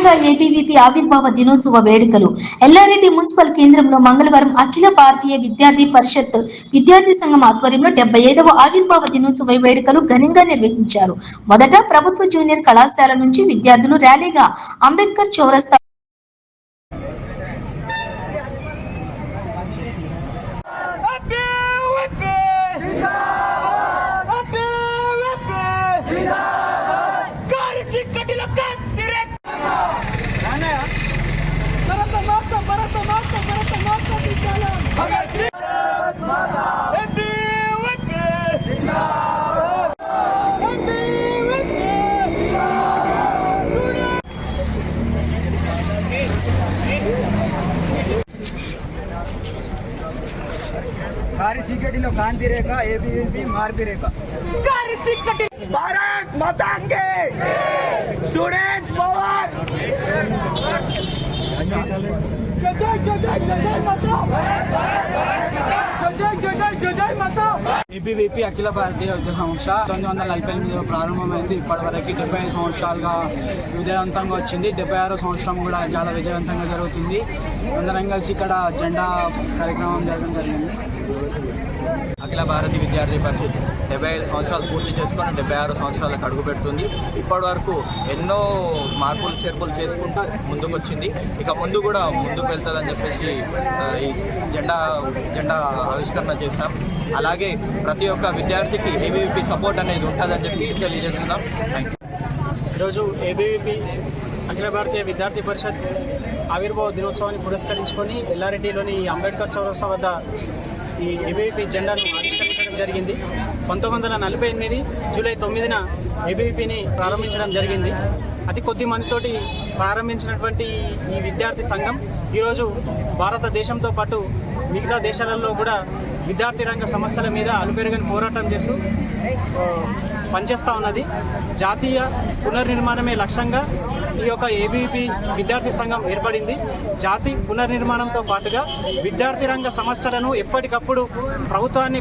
ఘనంగా ఏబీవీపీ ఆవిర్భావ దినోత్సవ వేడుకలు. ఎల్లారెడ్డి మున్సిపల్ కేంద్రంలో మంగళవారం అఖిల భారతీయ విద్యార్థి పరిషత్ విద్యార్థి సంఘం ఆధ్వర్యంలో డెబ్బై ఐదవ ఆవిర్భావ దినోత్సవ వేడుకలు ఘనంగా నిర్వహించారు. మొదట ప్రభుత్వ జూనియర్ కళాశాల నుంచి విద్యార్థులు ర్యాలీగా అంబేద్కర్ చౌరస్తా కారి చీకటిలో కాంతి రేఖ ఏబీవీపీ మార్పి రేఖ జై జై జై జై జై జై మాతా జై జై జై జై జై మాతా ఏపీవీపీ అఖిల భారతీయ విద్యా సంస్థ తొమ్మిది వందల నలభై ఎనిమిదిలో ప్రారంభమైంది. ఇప్పటివరకు డెబ్బై ఐదు సంవత్సరాలుగా విజయవంతంగా వచ్చింది. డెబ్బై ఆరో సంవత్సరం కూడా చాలా విజయవంతంగా జరుగుతుంది. అందరం కలిసి ఇక్కడ జెండా కార్యక్రమం జరగడం జరిగింది. అఖిల భారతి విద్యార్థి పరిషత్ డెబ్బై ఐదు సంవత్సరాలు పూర్తి చేసుకొని డెబ్బై ఆరు సంవత్సరాలకు అడుగు పెడుతుంది ఇప్పటి వరకు ఎన్నో మార్పులు చేర్పులు చేసుకుంటూ ముందుకు వచ్చింది ఇక ముందు కూడా ముందుకు వెళ్తుందని చెప్పేసి ఈ జెండా జెండా ఆవిష్కరణ చేశాం. అలాగే ప్రతి ఒక్క విద్యార్థికి ఏబీవీపీ సపోర్ట్ అనేది ఉంటుందని చెప్పి తెలియజేస్తున్నాం. థ్యాంక్ ఈరోజు ఏబీవీపీ అఖిల భారతీయ విద్యార్థి పరిషత్ ఆవిర్భావ దినోత్సవాన్ని పురస్కరించుకొని ఎల్లారెడ్డిలోని అంబేద్కర్ చౌరస్తా వద్ద ఈ ఏబీవీపీ జెండాను ఆవిష్కరించడం జరిగింది. పంతొమ్మిది వందల నలభై ఎనిమిది జూలై తొమ్మిదిన ఏబీవీపీని ప్రారంభించడం జరిగింది. అతి కొద్ది మందితోటి ప్రారంభించినటువంటి ఈ విద్యార్థి సంఘం ఈరోజు భారతదేశంతో పాటు మిగతా దేశాలలో కూడా విద్యార్థి రంగ సమస్యల మీద అలుపెరుగని పోరాటం చేస్తూ పనిచేస్తూ ఉన్నది. జాతీయ పునర్నిర్మాణమే లక్ష్యంగా ఈ యొక్క ఏబీపీ విద్యార్థి సంఘం ఏర్పడింది. జాతి పునర్నిర్మాణంతో పాటుగా విద్యార్థి రంగ సమస్యలను ఎప్పటికప్పుడు ప్రభుత్వాన్ని